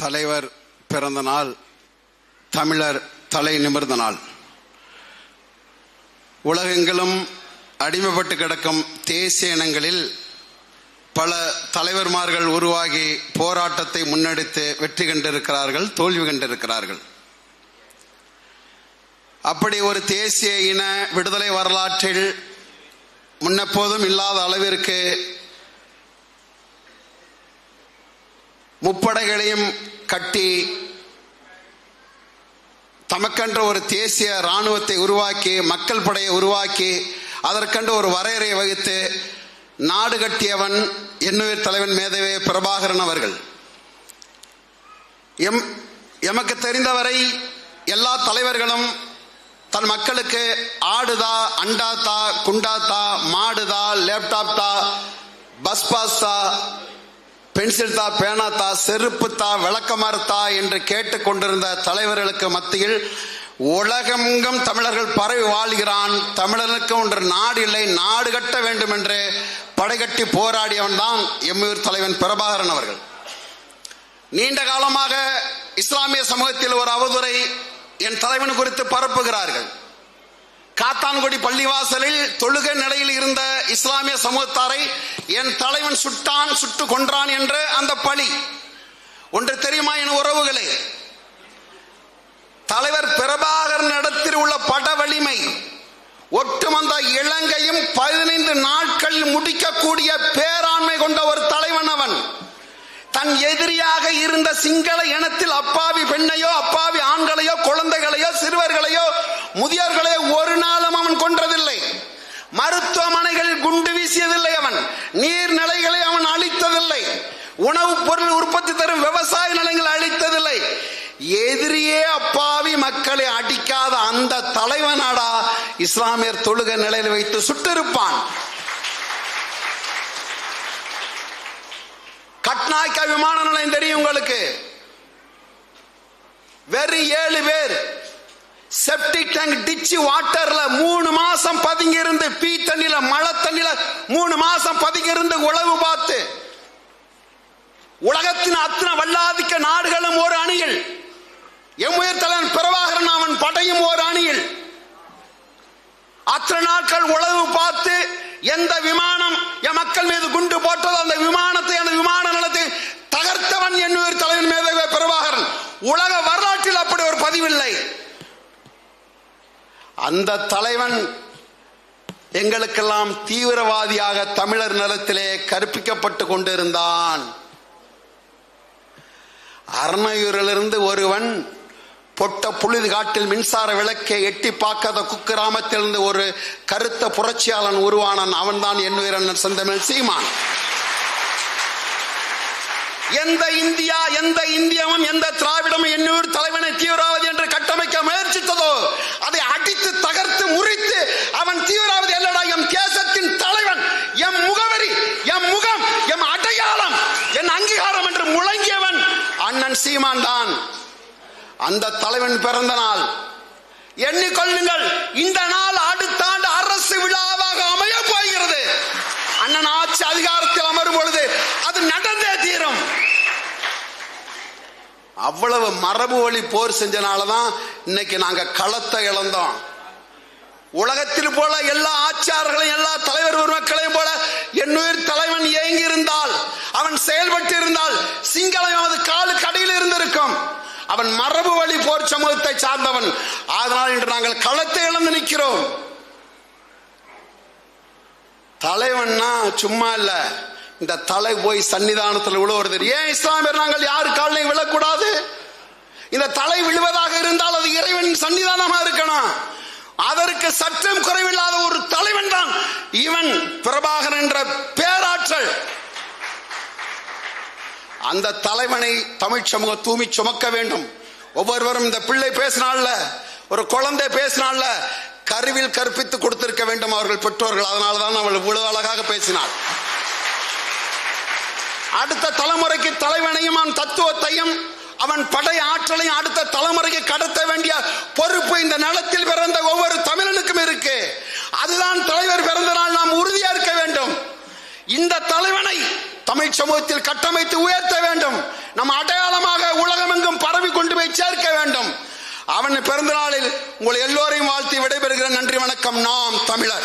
தலைவர் பிறந்த நாள் தமிழர் தலை நிமிர்ந்த நாள். உலகெங்கிலும் அடிமைப்பட்டு கிடக்கும் தேசிய இனங்களில் பல தலைவர்மார்கள் உருவாகி போராட்டத்தை முன்னெடுத்து வெற்றி கண்டிருக்கிறார்கள் தோல்வி கண்டிருக்கிறார்கள். அப்படி ஒரு தேசிய இன விடுதலை வரலாற்றில் முன்னெப்போதும் இல்லாத அளவிற்கு முப்படைகளையும் கட்டி தமக்கென்ற ஒரு தேசிய இராணுவத்தை உருவாக்கி மக்கள் படையை உருவாக்கி அதற்கென்று ஒரு வரையறை வகுத்து நாடு கட்டியவன் எண்ணுயிர் தலைவன் மேதவே பிரபாகரன் அவர்கள். எம் எமக்கு தெரிந்தவரை எல்லா தலைவர்களும் தன் மக்களுக்கு ஆடுதா அண்டாத்தா குண்டாத்தா மாடுதா லேப்டாப் தா பஸ் பாஸ் தா பென்சில் தா பேனா தா செருப்பு தா விளக்கமறுத்தா என்று கேட்டுக் கொண்டிருந்த தலைவர்களுக்கு மத்தியில் உலகமெங்கும் தமிழர்கள் பரவி வாழ்கிறான். தமிழனுக்கு ஒன்று நாடு இல்லை நாடு கட்ட வேண்டும் என்று படைகட்டி போராடியவன் தான் எம்யூர் தலைவன் பிரபாகரன் அவர்கள். நீண்ட காலமாக இஸ்லாமிய சமூகத்தில் ஒரு அவதுரை என் தலைவன் குறித்து பரப்புகிறார்கள். காத்தான்குடி பள்ளிவாசலில் தொழுகை நிலையில் இருந்த இஸ்லாமிய சமூகத்தாரை என் தலைவன் சுட்டான் சுட்டு கொன்றான் என்ற அந்த பழி. ஒன்று தெரியுமா என் உறவுகளே? தலைவர் பிரபாகரன் இடத்தில் உள்ள பட வலிமை ஒட்டுமொத்த இலங்கையும் பதினைந்து நாட்களில் முடிக்கக்கூடிய பேராண்மை கொண்ட ஒரு தலைவன் அவன். தன் எதிரியாக இருந்த சிங்கள இனத்தில் அப்பாவி பெண்ணையோ அப்பாவி ஆண்களையோ குழந்தைகளையோ சிறுவர்களையோ முதியோர்களையோ ஒரு நாளும் அவன் கொன்றதில்லை. மருத்துவமனைகளில் குண்டு வீசியதில்லை அவன். நீர்நிலைகளை அவன் அழித்ததில்லை. உணவுப் பொருள் உற்பத்தி தரும் விவசாய நிலங்களை அழித்ததில்லை. எதிரியே அப்பாவி மக்களை அடிக்காத அந்த தலைவனாடா இஸ்லாமியர் தொழுகை நிலையில் வைத்து சுட்டிருப்பான். கட்நாய்க்கா விமான நிலையம் தெரியும் உங்களுக்கு. வெறும் ஏழு பேர். செப்டிக் டேங்க் டிச்சு வாட்டர்ல மூணு மாசம் பதுங்கி இருந்து பீ தண்ணில மழை தண்ணில மூணு மாசம் பதுங்கி இருந்து உழவு பார்த்து. உலகத்தின் அத்தனை வல்லாதிக்க நாடுகளும் ஒரு அணியில். எம்முயர் தலைவன் பிரபாகரன் அவன் படையும் ஒரு அணியில். அத்தனை நாட்கள் உழவு பார்த்து எந்த விமானம் என் மக்கள் மீது குண்டு போட்டதோ அந்த விமானத்தை அந்த விமான நிலத்தை தகர்த்தவன் என்னுயிர் தலைவன் மேதவே பிரபாகரன் உலக வரலாற்றில் அப்படி அந்த தலைவன் எங்களுக்கெல்லாம் தீவிரவாதியாக தமிழர் நிலத்திலே கற்பிக்கப்பட்டு கொண்டிருந்தான். அறநயூரிலிருந்து ஒருவன் பொட்ட புழுதி காட்டில் மின்சார விளக்கை எட்டி பார்க்காத குக்கிராமத்திலிருந்து ஒரு கருத்த புரட்சியாளன் உருவானான். அவன்தான் என்னுயிரண்ணன் செந்தமிழ் சீமான். எந்த இந்தியா எந்த இந்தியமும் எந்த திராவிடமும் என்னூர் தலைவனை தீவிரவாதி என்று கட்டமைக்க முயற்சித்ததோ அதை அடித்து தகர்த்து முறித்து அவன் தீவிரவாதி அல்லடா எம் தேசத்தின் தலைவன் எம் முகவரி எம் முகம் எம் அடையாளம் என் அங்கீகாரம் என்று முழங்கியவன் அண்ணன் சீமான் தான். அந்த தலைவன் பிறந்த நாள். எண்ணிக்கொள்ளுங்கள் இந்த நாள் அடுத்த ஆண்டு அரசு விழாவாக அமைய போகிறது. அண்ணன் ஆட்சி அதிகாரத்தில் அமர் பொழுது அது நடந்தே தீரும் அவ்வளவு மரபு வழி போர் செஞ்சனாலதான் இன்னைக்கு நாங்க களத்தை இழந்தோம். உலகத்தில் போல எல்லா ஆட்சியாளர்களையும் எல்லா தலைவர் உருமக்களையும் போல என்னுயிர் தலைவன் இயங்கி இருந்தால் அவன் செயல்பட்டு இருந்தால் சிங்களம் அது காலு கடையில் இருந்திருக்கும். அவன் மரபு வழி போர் சமூகத்தை சார்ந்தவன். அதனால் இன்று நாங்கள் களத்தை இழந்து நிற்கிறோம். தலைவன்னா சும்மா இல்லை. இந்த தலை போய் சன்னிதானத்தில் விழுவுறது ஏன் இஸ்லாமியர் நாங்கள் யாரு காலையும் விழக்கூடாது? இந்த தலை விழுவதாக இருந்தால் அது இறைவன் சன்னிதானமா இருக்கணும். அதற்கு சற்றும் குறைவில்லாத ஒரு தலைவன் தான் இவன் பிரபாகரன் என்ற பேராற்றல். அந்த தலைவனை தமிழ் சமூக தூமி சுமக்க வேண்டும். ஒவ்வொருவரும் இந்த பிள்ளை பேசினால ஒரு குழந்தை பேசினால கருவில் கற்பித்து கொடுத்திருக்க வேண்டும் அவர்கள் பெற்றோர்கள். அதனாலதான் அவள் இவ்வளவு அழகாக பேசினாள். அடுத்த தலைமுறைக்கு தலைவனையும் அவன் தத்துவத்தையும் அவன் படை ஆற்றலையும் அடுத்த தலைமுறைக்கு கடத்த வேண்டிய பொறுப்பு இந்த நிலத்தில் பிறந்த ஒவ்வொரு தமிழனுக்கும் இருக்கு. அதுதான் தலைவர் பிறந்த நாள் நாம் உறுதியா இருக்க வேண்டும். இந்த தலைவனை தமிழ் சமூகத்தில் கட்டமைத்து உயர்த்த வேண்டும். நம் அடையாளமாக உலக அவன் பிறந்த நாளில் உங்கள் எல்லோரையும் வாழ்த்தி விடைபெறுகிற நன்றி வணக்கம். நாம் தமிழர்.